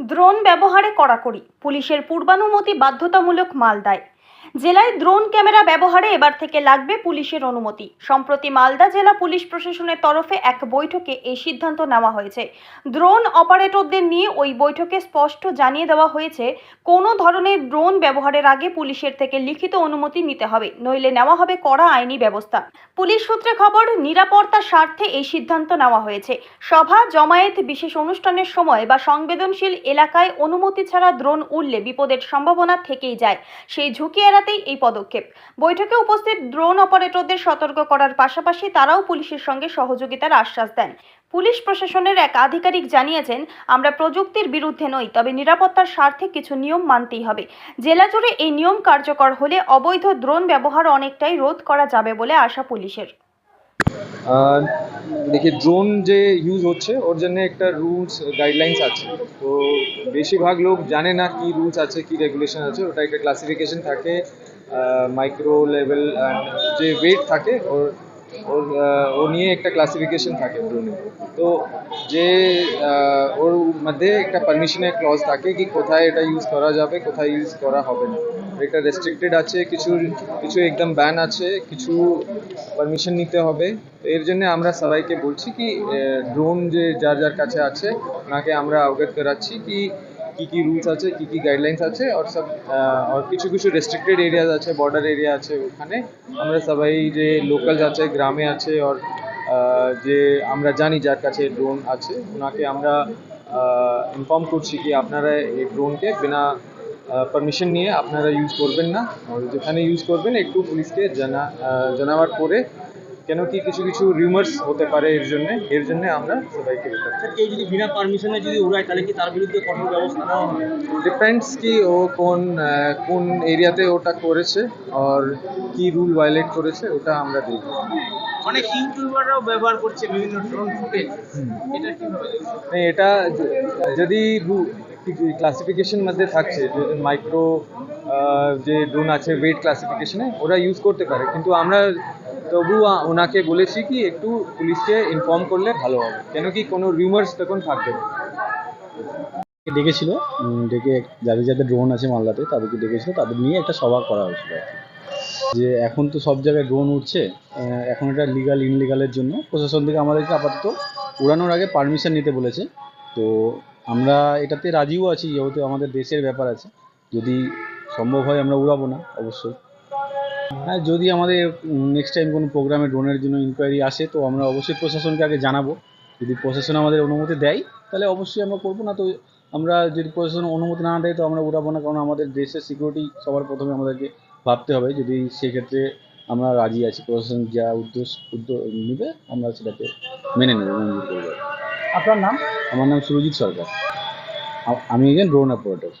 Drone ব্যবহারে কড়াকড়ি। পুলিশের পূর্বানুমতি বাধ্যতামূলক মালদায়। জেলায় ড্রোন ক্যামেরা ব্যবহারে এবার থেকে লাগবে পুলিশের অনুমতি। সম্প্রতি মালদা জেলা পুলিশ প্রশাসনের তরফে এক বৈঠকে এই সিদ্ধান্ত নেওয়া হয়েছে। ড্রোন অপারেটরদের নিয়ে ওই বৈঠকে স্পষ্ট জানিয়ে দেওয়া হয়েছে, কোনো ধরনের ড্রোন ব্যবহারের আগে পুলিশের থেকে লিখিত অনুমতি নিতে হবে, নইলে নেওয়া হবে কড়া আইনি ব্যবস্থা। পুলিশ সূত্রে খবর নিরাপত্তার স্বার্থে এই সিদ্ধান্ত নেওয়া হয়েছে। সভা, জমায়েত, বিশেষ অনুষ্ঠানের সময় বা সংবেদনশীল এলাকায় অনুমতি ছাড়া ড্রোন উড়লে বিপদের সম্ভাবনা থেকেই যায়। সেই ঝুঁকি এড়াতেই এই পদক্ষেপ। বৈঠকে উপস্থিত ড্রোন অপারেটরদের সতর্ক করার পাশাপাশি তারাও পুলিশের সঙ্গে সহযোগিতার আশ্বাস দেন। পুলিশ প্রশাসনের এক আধিকারিক জানিয়েছেন, আমরা প্রযুক্তির বিরুদ্ধে নই, তবে নিরাপত্তার স্বার্থে কিছু নিয়ম মানতেই হবে। জেলা জুড়ে এই নিয়ম কার্যকর হলে অবৈধ ড্রোন ব্যবহার অনেকটাই রোধ করা যাবে বলে আশা পুলিশের। দেখি ড্রোন যে ইউজ হচ্ছে, ওর জন্য একটা রুলস গাইডলাইন্স আছে। তো বেশিরভাগ লোক জানে না কি রুলস আছে, কি রেগুলেশন আছে, ওটা একটা ক্লাসিফিকেশন থাকে মাইক্রো লেভেল যে ওয়েট থাকে, ওর ওর ও নিয়ে একটা ক্লাসিফিকেশন থাকে ড্রোনের তো যে ওর মধ্যে একটা পারমিশনের ক্লজ থাকে কি কোথায় এটা ইউজ করা যাবে, কোথায় ইউজ করা হবে না। এটা রেস্ট্রিক্টেড আছে, কিছু কিছু একদম ব্যান আছে, কিছু পারমিশন নিতে হবে। তো এর জন্য আমরা সবাইকে বলছি কি ড্রোন যে যার যার কাছে আছে, ওনাকে আমরা অবগত করাচ্ছি কি কি কি রুলস আছে, কি কি গাইডলাইন্স আছে আর সব আর কিছু কিছু রেস্ট্রিক্টেড এরিয়াজ আছে বর্ডার এরিয়া আছে ওখানে। আমরা সবাই যে লোকালস আছে গ্রামে আছে আর যে আমরা জানি যার কাছে ড্রোন আছে, ওনাকে আমরা ইনফর্ম করছি কি আপনারা এই ড্রোনকে বিনা পারমিশন নিয়ে আপনারা ইউজ করবেন না। যেখানে ইউজ করবেন, একটু পুলিশকে জানা জানাবার পরে কেন কি কিছু কিছু রিউমার্স হতে পারে এর জন্য? এর জন্য আমরা সবাইকে স্যার কেউ যদি বিনা পারমিশনে যদি উড়ায় তাহলে কি তার বিরুদ্ধে কঠোর ব্যবস্থা নেওয়া হবে ডিপেন্ডস কি ও কোন কোন এরিয়াতে ওটা করেছে আর কি রুল ভায়োলেট করেছে ওটা আমরা দেখব। অনেক ইউটিউবাররাও ব্যবহার করছে বিভিন্ন ড্রোন ফুটেজ এটা কীভাবে? মানে এটা যদি ক্লাসিফিকেশন মধ্যে থাকছে মাইক্রো যে ড্রোন আছে ওয়েট ক্লাসিফিকেশনে ওরা ইউজ করতে পারে। কিন্তু আমরা তবু ওনাকে বলেছি কি, একটু পুলিশকে ইনফর্ম করলে ভালো হবে। কেন কি কোনো রিউমার্স তখন থাকবে ডেকেছিল ডেকে যাদের যাদের ড্রোন আছে মালদাতে, তাদেরকে ডেকেছিল, তাদের নিয়ে একটা সভা করা হয়েছিল। যে এখন তো সব জায়গায় ড্রোন উঠছে এখন এটা লিগাল ইনলিগালের জন্য। প্রশাসন থেকে আমাদেরকে আপাতত উড়ানোর আগে পারমিশন নিতে বলেছে। তো আমরা এটাতে রাজিও আছি, যেহেতু আমাদের দেশের ব্যাপার আছে। যদি সম্ভব হয় আমরা উড়াবো না, অবশ্যই। হ্যাঁ যদি আমাদের নেক্সট টাইম কোনো প্রোগ্রামে ড্রোনের জন্য ইনকোয়ারি আসে তো আমরা অবশ্যই প্রশাসনকে আগে জানাব। যদি প্রশাসন আমাদের অনুমতি দেয় তাহলে অবশ্যই আমরা করব। না তো আমরা যদি প্রশাসন অনুমতি না দেয় তো আমরা উড়াবো না। কারণ আমাদের দেশের সিকিউরিটি সবার প্রথমে আমাদেরকে ভাবতে হবে। যদি সেক্ষেত্রে আমরা রাজি আছি প্রশাসন যা উদ্যোগ উদ্যোগ নেবে আমরা সেটাকে মেনে নেব মঞ্জুর করব আপনার নাম? আমার নাম সুরজিৎ সরকার। আমি একজন ড্রোন অপারেটর